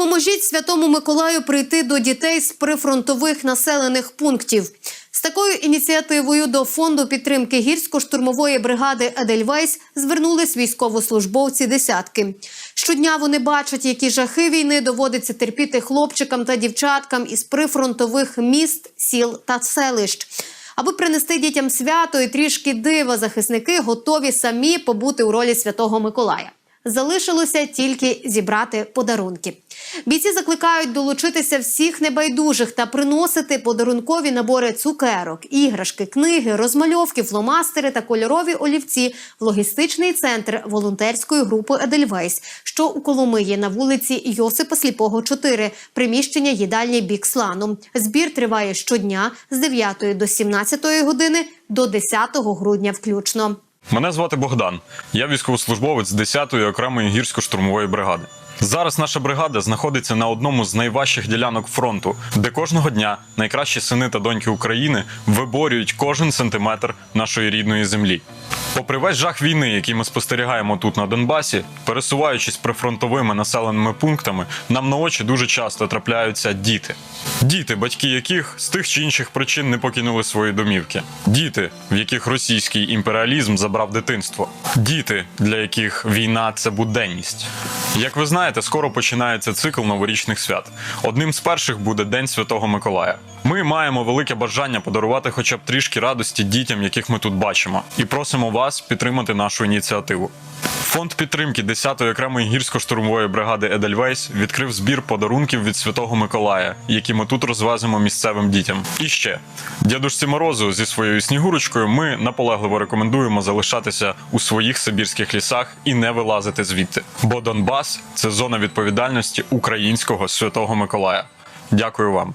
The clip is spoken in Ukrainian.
Допоможіть Святому Миколаю прийти до дітей з прифронтових населених пунктів. З такою ініціативою до фонду підтримки гірсько-штурмової бригади Едельвейс звернулись військовослужбовці десятки. Щодня вони бачать, які жахи війни доводиться терпіти хлопчикам та дівчаткам із прифронтових міст, сіл та селищ. Аби принести дітям свято і трішки дива, захисники готові самі побути у ролі святого Миколая. Залишилося тільки зібрати подарунки. Бійці закликають долучитися всіх небайдужих та приносити подарункові набори цукерок, іграшки, книги, розмальовки, фломастери та кольорові олівці в логістичний центр волонтерської групи Едельвейс, що у Коломиї на вулиці Йосипа Сліпого, 4, приміщення їдальні Бікслану. Збір триває щодня з 9 до 17 години до 10 грудня включно. Мене звати Богдан. Я військовослужбовець 10-ї окремої гірсько-штурмової бригади. Зараз наша бригада знаходиться на одному з найважчих ділянок фронту, де кожного дня найкращі сини та доньки України виборюють кожен сантиметр нашої рідної землі. Попри весь жах війни, який ми спостерігаємо тут на Донбасі, пересуваючись прифронтовими населеними пунктами, нам на очі дуже часто трапляються діти. Діти, батьки яких з тих чи інших причин не покинули свої домівки. Діти, в яких російський імперіалізм забрав дитинство. Діти, для яких війна це буденність. Як ви знаєте, скоро починається цикл новорічних свят. Одним з перших буде День Святого Миколая. Ми маємо велике бажання подарувати хоча б трішки радості дітям, яких ми тут бачимо, і просимо вас підтримати нашу ініціативу. Фонд підтримки 10-ї окремої гірсько-штурмової бригади Едельвейс відкрив збір подарунків від Святого Миколая, які ми тут розвеземо місцевим дітям. І ще дядушці Морозу зі своєю снігурочкою ми наполегливо рекомендуємо залишатися у своїх сибірських лісах і не вилазити звідти. Бо Донбас це зона відповідальності українського святого Миколая. Дякую вам.